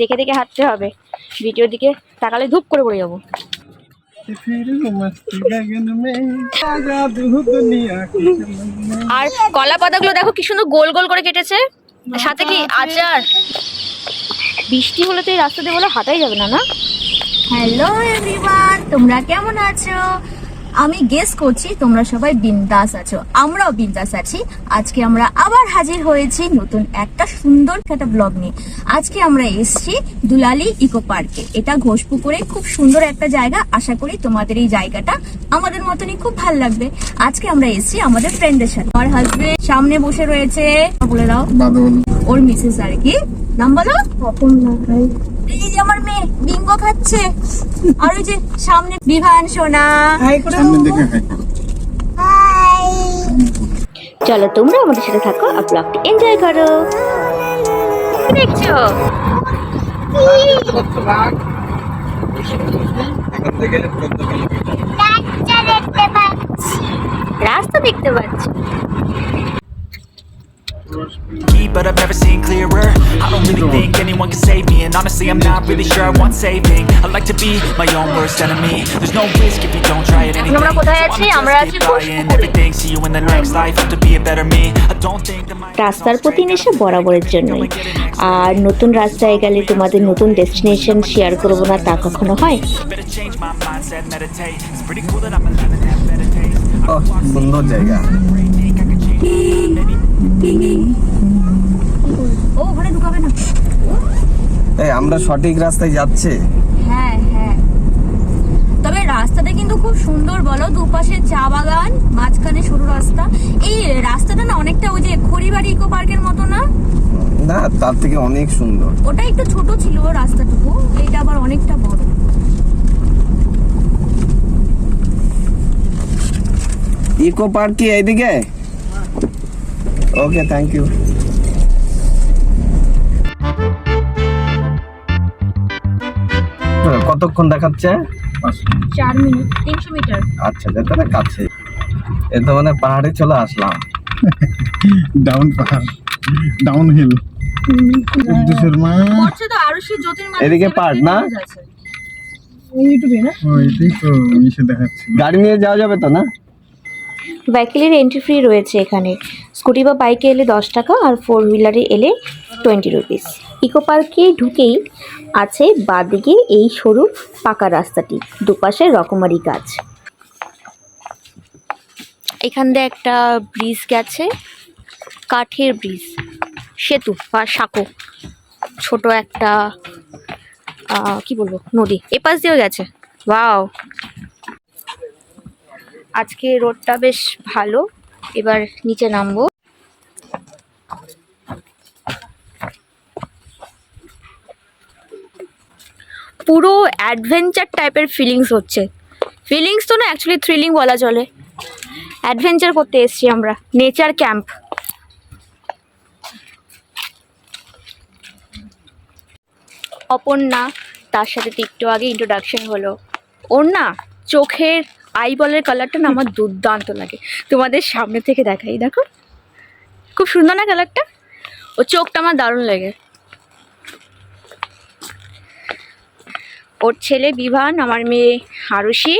দেখে দেখে হাঁটতে হবে। ভিডিও দিকে তাকালে ধূপ করে পড়ে যাব। আর কলা পাতাগুলো দেখো কি সুন্দর গোল গোল করে কেটেছে। সাথে কি আচার? বৃষ্টি হলে তো এই রাস্তা দিয়ে বলে হাঁটাই যাবে না না? হ্যালো এভরিওয়ান তোমরা কেমন আছো? আমি গেস করছি তোমরা সবাই বিন্দাস আছো। আমরাও বিন্দাস আছি। আজকে আমরা আবার হাজির হয়েছি নতুন একটা সুন্দর একটা ব্লগ নিয়ে। আজকে আমরা এসেছি দুলালি ইকো পার্কে। এটা ঘোষপুকুরে খুব সুন্দর একটা জায়গা। আশা করি তোমাদের এই জায়গাটা আমাদের মতনই খুব ভালো লাগবে। আজকে আমরা এসেছি আমাদের ফ্রেন্ডের সাথে। আমার হাজবেন্ড সামনে বসে রয়েছে। বলে দাও। ওর মিসেস আর কি। নাম বলো। অপর্ণা এই যে আমার মেয়ে বিঙ্গো খাচ্ছে। আর ওই যে সামনে বিভান সোনা। সামনে দেখে হাই করো। চলো তোমরা আমাদের সাথে থাকো আর ব্লগটি এনজয় করো। দেখছ? রাস্তা দেখতে পাচ্ছি। But I've never seen clearer. I don't really think anyone can save me, and honestly, I'm not really sure I want saving. I like to be my own worst enemy. There's no risk if you don't try it anything. So just keep everything. See you in the next life. Have to be a better me. I don't think that my রাস্তার প্রতি নেশা বরাবরের জন্যই আর নতুন রাস্তায় গেলে তোমাদের নতুন ডেস্টিনেশন শেয়ার করব না তা কখনো হয় সুন্দর জায়গা ও ওখানে ঢুকাবে না। এই আমরা সঠিক রাস্তায় যাচ্ছে। হ্যাঁ হ্যাঁ। তবে রাস্তাটা কিন্তু খুব সুন্দর বলো? দুপাশে চা বাগান মাঝখানে সরু রাস্তা। এই রাস্তাটা না অনেকটা ওই যে খড়িবাড়ি ইকো পার্কের মতো না? না তার থেকে অনেক সুন্দর। ওটা একটু ছোট ছিল রাস্তাটুকু এইটা আবার অনেকটা বড়। ইকো পার্ক কি এইদিকে? ওকে থ্যাংক ইউ কতক্ষণ দেখাচ্ছে? চার মিনিট তিনশো মিটার। আচ্ছা যেতে না কাছে এ তো মানে পাহাড়ে চলে আসলাম। ডাউন পাহাড় ডাউন হিল। শর্মা এদিকে park না? ইউটিউবে না? ওইটাই তো ইসে দেখাচ্ছে। গাড়ি নিয়ে যাওয়া যাবে তো না? বাইকেলের এন্ট্রি ফ্রি রয়েছে এখানে। স্কুটি বা বাইকে এলে দশ টাকা আর ফোর হুইলারে এলে টোয়েন্টি রুপিস ইকো পার্কে ঢুকেই আছে বাদিকে এই সরু পাকা রাস্তাটি, দুপাশে রকমারি গাছ। এখান দিয়ে একটা ব্রিজ গেছে, কাঠের ব্রিজ, সেতু বা সাঁকো। ছোট একটা কি বলব, নদী। এপাশ দিয়েও গেছে। ওয়াও! আজকে রোডটা বেশ ভালো। এবার নিচে নামবো। পুরো অ্যাডভেঞ্চার টাইপের ফিলিংস হচ্ছে। ফিলিংস তো না অ্যাকচুয়ালি থ্রিলিং বলা চলে। অ্যাডভেঞ্চার করতে এসেছি আমরা নেচার ক্যাম্প অপর্ণা, তার সাথে একটু আগে ইন্ট্রোডাকশন হলো। ওর না চোখের আইবলের কালারটা না আমার দুর্দান্ত লাগে। তোমাদের সামনে থেকে দেখাই, দেখো। খুব সুন্দর না কালারটা ও চোখটা আমার দারুণ লাগে। ওর ছেলে বিভান আমার মেয়ে আরুষি।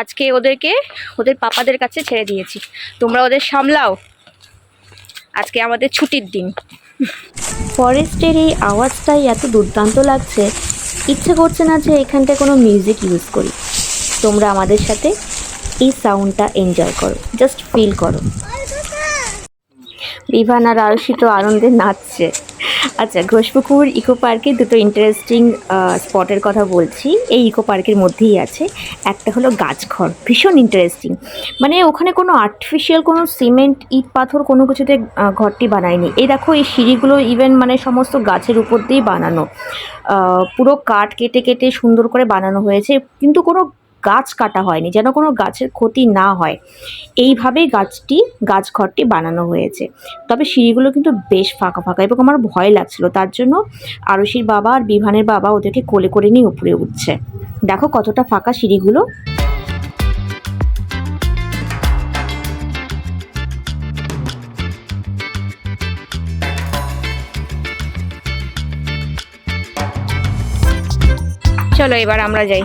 আজকে ওদেরকে ওদের পাপাদের কাছে ছেড়ে দিয়েছি। তোমরা ওদের সামলাও। আজকে আমাদের ছুটির দিন। ফরেস্টের এই আওয়াজটাই এত দুর্দান্ত লাগছে। ইচ্ছে করছে না যে এখানটায় কোনো মিউজিক ইউজ করি। তোমরা আমাদের সাথে এই সাউন্ডটা এনজয় করো। জাস্ট ফিল করো। বিভান আর আরশি তো আনন্দে নাচছে। আচ্ছা ঘোষপুকুর ইকো পার্কে দুটো ইন্টারেস্টিং স্পটের কথা বলছি। এই ইকো পার্কের মধ্যেই আছে। একটা হলো গাছঘর, ভীষণ ইন্টারেস্টিং মানে ওখানে কোনো আর্টিফিশিয়াল কোনো সিমেন্ট ইট পাথর কোনো কিছুতে ঘরটি বানায়নি। এই দেখো, এই সিঁড়িগুলো ইভেন মানে সমস্ত গাছের উপর দিয়েই বানানো। পুরো কাঠ কেটে কেটে সুন্দর করে বানানো হয়েছে। কিন্তু কোনো গাছ কাটা হয়নি, যেন কোনো গাছের ক্ষতি না হয়। এইভাবেই গাছটি, গাছ ঘরটি বানানো হয়েছে। তবে সিঁড়িগুলো কিন্তু বেশ ফাঁকা ফাঁকা এবং আমার ভয় লাগছিল। তার জন্য আরশির বাবা আর বিভানের বাবা ওদেরকে কোলে করে নিয়ে উপরে উঠছে। দেখো কতটা ফাঁকা সিঁড়িগুলো। চলো এবার আমরা যাই।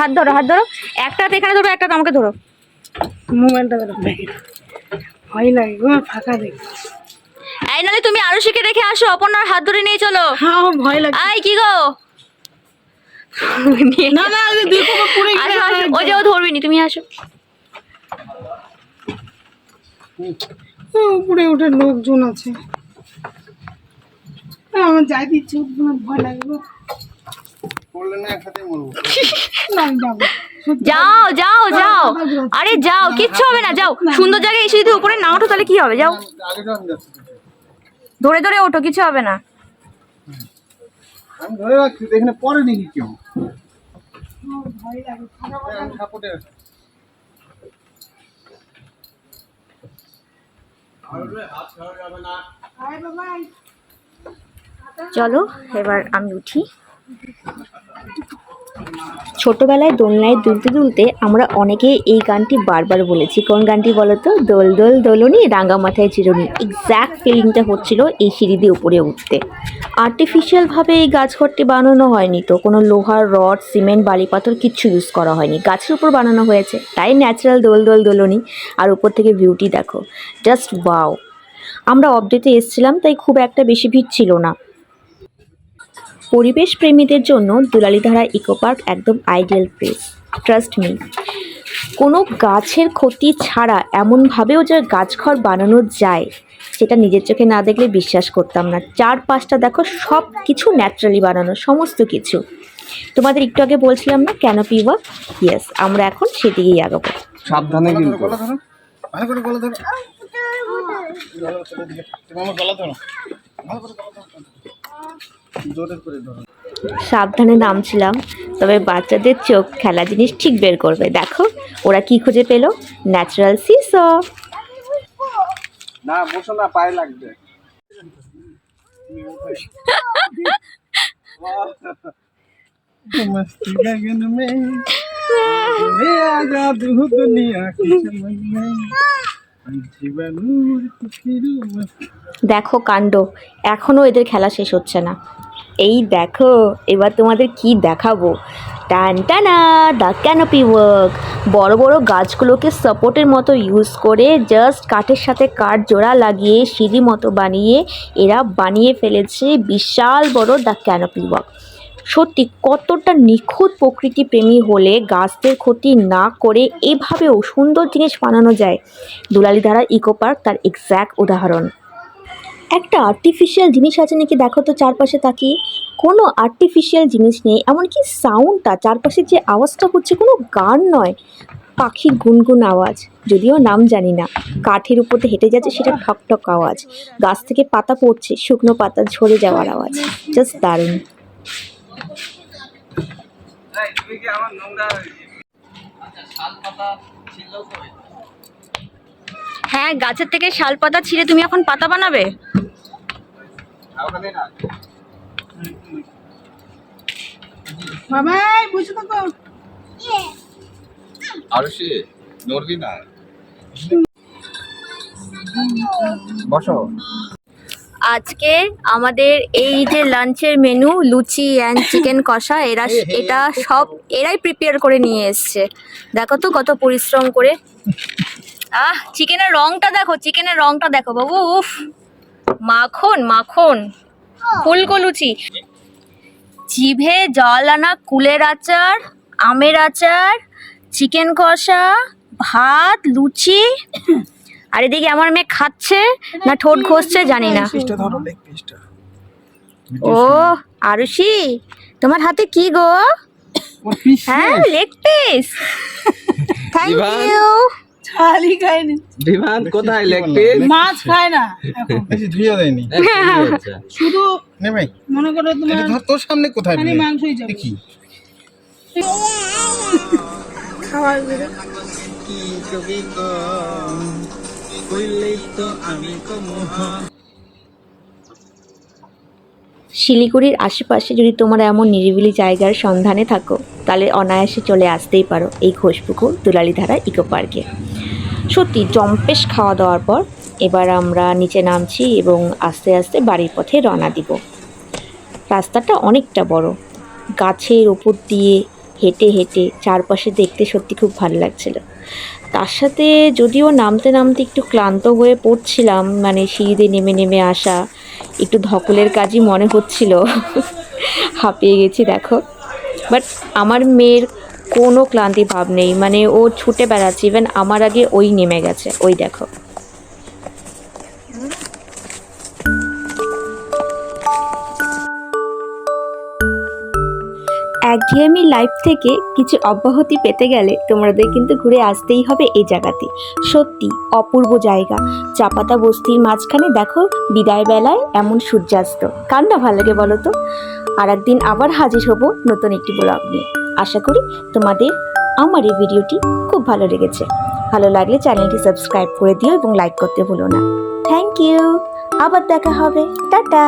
হাত ধরো হাত ধরো। একটা হাত এখানে ধরো একটা হাত আমাকে ধরো। মোবাইলটা ধরো। ভয় লাগে গো ফাঁকা দেখি। এই নালে তুমি আরুষিকে রেখে আসো অপর্ণার হাত ধরে নিয়ে চলো। হ্যাঁ ভয় লাগে আই কি গো? না না দেখো গেলে আসো আসো ওই যে ও ধরবি নি তুমি আসো। উপরে ওঠে লোকজন আছে। আমার যাই দিচ্ছে ভয় লাগে না একসাথে মরবো। যাও যাও। যাও আরে যাও কিচ্ছু হবে না যাও। সুন্দর জায়গায় এসে যদি উপরে না ওঠো তাহলে কি হবে? যাও। ধরে ধরে ওঠো কিছু হবে না। আমি ধরে রাখছি এখানে পরে নাকি কেউ আমি সাপোর্টে আছি। আয় বাবা আয়। চলো এবার আমি উঠি। ছোটবেলায় দোলনায় দুলতে দুলতে আমরা অনেকে এই গানটি বারবার বলেছি। কোন গানটি বলো তো দোল দোল, দোলনি, রাঙা মাথায় চিরুনি। এক্স্যাক্ট ফিলিংটা হচ্ছিল এই সিঁড়ি দিয়ে উপরে উঠতে। আর্টিফিশিয়ালভাবে এই গাছঘরটি বানানো হয়নি তো। কোনো লোহার রড, সিমেন্ট বালি পাথর কিচ্ছু ইউজ করা হয়নি। গাছের উপর বানানো হয়েছে। তাই ন্যাচারাল দোল দোল, দোলনি। আর উপর থেকে বিউটি দেখো। জাস্ট ওয়াও আমরা অবডেতে এসেছিলাম, তাই খুব একটা বেশি ভিড় ছিল না। পরিবেশ প্রেমীদের জন্য দুলালিধারা ইকো পার্ক একদম আইডিয়াল প্লেস ট্রাস্ট মি। কোনো গাছের ক্ষতি ছাড়া এমনভাবেও যে গাছঘর বানানো যায় সেটা নিজের চোখে না দেখলে বিশ্বাস করতাম না। চারপাশটা দেখো সব কিছু ন্যাচারালি বানানো সমস্ত কিছু। তোমাদের একটু আগে বলছিলাম না কেন ক্যানোপি ওয়াক? ইয়েস আমরা এখন সেদিকেই আগাবো। সাবধানে কিন্তু ভালো করে গলা ধরো। গলা ধরো, এদিকে। তুমি আমার গলা ধরো। ভালো করে গলা ধরো। সাবধানে নামছিলাম তবে বাচ্চাদের চোখ খেলা জিনিস ঠিক বের করবে। দেখো ওরা কি খুঁজে পেল? ন্যাচারাল সিস না বসো না পায়ে লাগবে। দেখো কাণ্ড এখনও এদের খেলা শেষ হচ্ছে না। এই দেখো, এবার তোমাদের কি দেখাবো? টান টানা দ্য ক্যানোপি ওয়ার্ক বড় বড় গাছগুলোকে সাপোর্টের মতো ইউজ করে জাস্ট কাঠের সাথে কাঠ জোড়া লাগিয়ে, সিঁড়ি মতো বানিয়ে এরা বানিয়ে ফেলেছে বিশাল বড় দ্য ক্যানোপি ওয়ার্ক সত্যি কতটা নিখুঁত প্রকৃতি প্রেমী হলে গাছদের ক্ষতি না করে এভাবেও সুন্দর জিনিস বানানো যায়। দুলালিধারা ইকো পার্ক তার এক্স্যাক্ট উদাহরণ। একটা আর্টিফিশিয়াল জিনিস আছে নাকি? দেখো তো চারপাশে তাকিয়ে। কোনো আর্টিফিশিয়াল জিনিস নেই, এমনকি সাউন্ডটা চারপাশে যে আওয়াজটা হচ্ছে কোনো গান নয়। পাখির গুনগুন আওয়াজ, যদিও নাম জানি না। কাঠের উপর হেঁটে যাচ্ছে, সেটা ঠক ঠক আওয়াজ। গাছ থেকে পাতা পড়ছে, শুকনো পাতা ঝরে যাওয়ার আওয়াজ। জাস্ট দারুণ। হ্যাঁ গাছের থেকে শাল পাতা ছিঁড়ে তুমি এখন পাতা বানাবে? বাবা এই, বসে আরুষি নড়বি না। বসো। আজকে আমাদের এই যে লাঞ্চের মেনু লুচি অ্যান্ড চিকেন কষা এরা এটা সব এরাই প্রিপেয়ার করে নিয়ে এসছে। দেখো তো কত পরিশ্রম করে। আহ চিকেনের রংটা দেখো চিকেনের রংটা দেখো বাবু উফ। মাখন মাখন। ফুলকো লুচি জিভে জল আনা কুলের আচার আমের আচার চিকেন কষা ভাত লুচি। আর এদিকে আমার মেয়ে খাচ্ছে না ঠোঁট ঘষছে জানি না। ও আরুষি তোমার হাতে কি গো? হ্যাঁ লেগ পিস থ্যাংক। ইউ খায়নি বিমান কোথায় মাছ খায় না এখন বেশি ধুয়ে দেয়নি শুধু নে ভাই মনে করো তোমার ধর তোর সামনে কোথায় মাংসই যাবে দেখি খাওয়ার কি কবি কইলেই তো আমি কম শিলিগুড়ির আশেপাশে যদি তোমরা এমন নিরিবিলি জায়গার সন্ধানে থাকো তাহলে অনায়াসে চলে আসতেই পারো এই ঘোষপুকুর দুলালিধারা ইকো পার্কে। সত্যি জম্পেশ খাওয়া দাওয়ার পর এবার আমরা নিচে নামছি এবং আস্তে আস্তে বাড়ির পথে রওনা দিব। রাস্তাটা অনেকটা বড়। গাছের ওপর দিয়ে হেঁটে হেঁটে চারপাশে দেখতে সত্যি খুব ভালো লাগছিল। তার সাথে যদিও নামতে নামতে একটু ক্লান্ত হয়ে পড়ছিলাম মানে সিঁড়িতে নেমে নেমে আসা একটু ধকলের কাজই মনে হচ্ছিল। হাঁপিয়ে গেছি, দেখো। বাট আমার মেয়ের কোনো ক্লান্তি ভাব নেই। মানে ও ছুটে বেড়াচ্ছে। ইভেন আমার আগে ওই নেমে গেছে। ওই দেখো। একঘেয়েমি লাইফ থেকে কিছু অব্যাহতি পেতে গেলে তোমাদের কিন্তু ঘুরে আসতেই হবে এই জায়গাতে। সত্যি অপূর্ব জায়গা। চাপাতা বস্তির মাঝখানে দেখো বিদায় বেলায় এমন সূর্যাস্ত। কার না ভালো লাগে বলো তো? আর একদিন আবার হাজির হব নতুন একটি ব্লগ নিয়ে। আশা করি তোমাদের আমার এই ভিডিওটি খুব ভালো লেগেছে। ভালো লাগলে চ্যানেলটি সাবস্ক্রাইব করে দিও এবং লাইক করতে ভুলো না। থ্যাংক ইউ আবার দেখা হবে। টাটা।